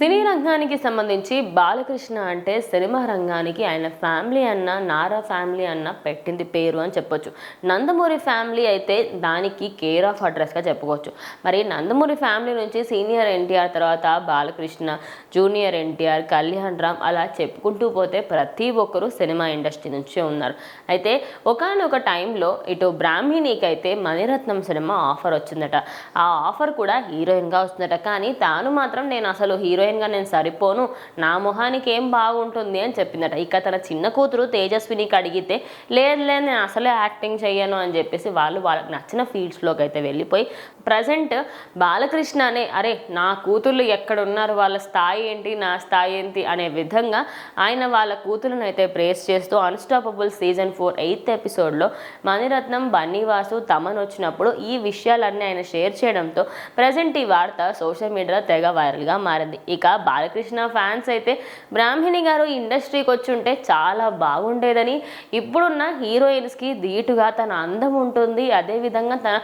సినీ రంగానికి సంబంధించి బాలకృష్ణ అంటే సినిమా రంగానికి ఆయన ఫ్యామిలీ అన్న నారా ఫ్యామిలీ అన్న పెట్టింది పేరు అని చెప్పొచ్చు. నందమూరి ఫ్యామిలీ అయితే దానికి కేర్ ఆఫ్ అడ్రస్గా చెప్పుకోవచ్చు. మరి నందమూరి ఫ్యామిలీ నుంచి సీనియర్ ఎన్టీఆర్ తర్వాత బాలకృష్ణ జూనియర్ ఎన్టీఆర్ కళ్యాణ్ రామ్ అలా చెప్పుకుంటూ పోతే ప్రతి ఒక్కరూ సినిమా ఇండస్ట్రీ నుంచే ఉన్నారు. అయితే ఒకనొక టైంలో ఇటు బ్రాహ్మిణికి అయితే మణిరత్నం సినిమా ఆఫర్ వచ్చిందట. ఆ ఆఫర్ కూడా హీరోయిన్గా వస్తుందట. కానీ తాను మాత్రం నేను అసలు హీరోయిన్ హీరోయిన్గా నేను సరిపోను నా మొహానికి ఏం బాగుంటుంది అని చెప్పిందట. ఇక తన చిన్న కూతురు తేజస్వినికి అడిగితే లేదు లేదు నేను అసలే యాక్టింగ్ చేయను అని చెప్పేసి వాళ్ళు వాళ్ళకి నచ్చిన ఫీల్డ్స్లోకి అయితే వెళ్ళిపోయి ప్రజెంట్ బాలకృష్ణ అనే అరే నా కూతుర్లు ఎక్కడ ఉన్నారు వాళ్ళ స్థాయి ఏంటి? నా స్థాయి ఏంటి? అనే విధంగా ఆయన వాళ్ళ కూతురును అయితే ప్రేస్ చేస్తూ అన్స్టాపబుల్ సీజన్ ఫోర్ ఎయిత్ ఎపిసోడ్లో మణిరత్నం బన్నీవాసు తమన్ వచ్చినప్పుడు ఈ విషయాలన్నీ ఆయన షేర్ చేయడంతో ప్రజెంట్ ఈ వార్త సోషల్ మీడియాలో తెగ వైరల్గా మారింది. ఇక బాలకృష్ణ ఫ్యాన్స్ అయితే బ్రాహ్మిణి గారు ఈ ఇండస్ట్రీకి వచ్చి ఉంటే చాలా బాగుండేదని ఇప్పుడున్న హీరోయిన్స్కి ధీటుగా తన అందం ఉంటుంది. అదేవిధంగా తన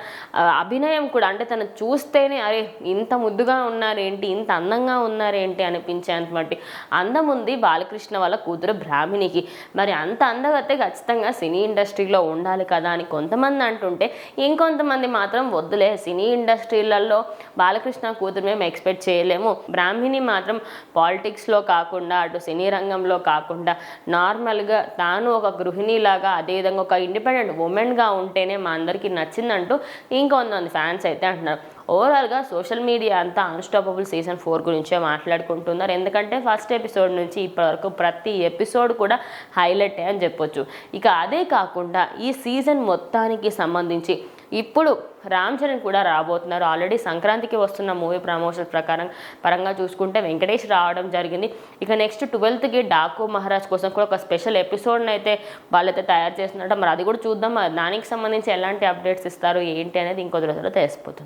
అభినయం కూడా అంటే తను చూస్తేనే అరే ఇంత ముద్దుగా ఉన్నారేంటి ఇంత అందంగా ఉన్నారేంటి అనిపించేటువంటి అందం ఉంది బాలకృష్ణ వాళ్ళ కూతురు బ్రాహ్మిణికి. మరి అంత అందగతే ఖచ్చితంగా సినీ ఇండస్ట్రీలో ఉండాలి కదా అని కొంతమంది అంటుంటే ఇంకొంతమంది మాత్రం వద్దులే సినీ ఇండస్ట్రీలలో బాలకృష్ణ కూతురు మేము ఎక్స్పెక్ట్ చేయలేము. బ్రాహ్మిణి మాత్రం పాలిటిక్స్లో కాకుండా అటు సినీ రంగంలో కాకుండా నార్మల్గా తాను ఒక గృహిణిలాగా అదేవిధంగా ఒక ఇండిపెండెంట్ ఉమెన్గా ఉంటేనే మా అందరికీ నచ్చిందంటూ ఇంకొంతమంది ఫ్యాన్స్ అయితే అంటున్నారు. ఓవరాల్గా సోషల్ మీడియా అంతా అన్స్టాపబుల్ సీజన్ ఫోర్ గురించే మాట్లాడుకుంటున్నారు. ఎందుకంటే ఫస్ట్ ఎపిసోడ్ నుంచి ఇప్పటివరకు ప్రతి ఎపిసోడ్ కూడా హైలైట్ అని చెప్పొచ్చు. ఇక అదే కాకుండా ఈ సీజన్ మొత్తానికి సంబంధించి ఇప్పుడు రామ్ చరణ్ కూడా రాబోతున్నారు. ఆల్రెడీ సంక్రాంతికి వస్తున్న మూవీ ప్రమోషన్ ప్రకారం పరంగా చూసుకుంటే వెంకటేష్ రావడం జరిగింది. ఇక నెక్స్ట్ ట్వెల్త్కి డాకు మహారాజ్ కోసం కూడా ఒక స్పెషల్ ఎపిసోడ్ని అయితే వాళ్ళైతే తయారు చేస్తున్నారట మరి అది కూడా చూద్దాం. మరి దానికి సంబంధించి ఎలాంటి అప్డేట్స్ ఇస్తారు ఏంటి అనేది ఇంకో రోజుల్లో తెలిసిపోతుంది.